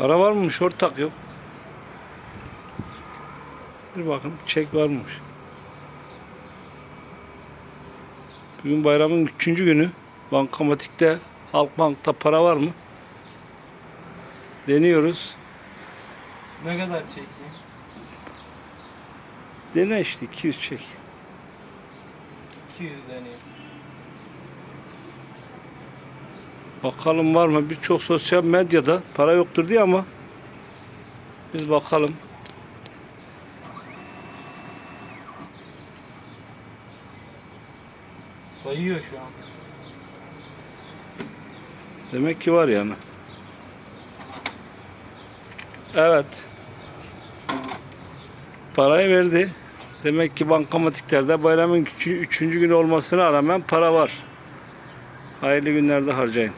Para var mı? Ortak yok. Bir bakın çek varmış. Bugün bayramın üçüncü günü. Bankamatikte Halkbank'ta para var mı? Deniyoruz. Ne kadar çekeyim? Dene işte 200 çek. 200 deneyim. Bakalım var mı? Birçok sosyal medyada para yoktur diye ama biz bakalım. Sayıyor şu an. Demek ki var yani. Evet. Parayı verdi. Demek ki bankamatiklerde bayramın üçü- üçüncü günü olmasına rağmen para var. Hayırlı günlerde harcayın.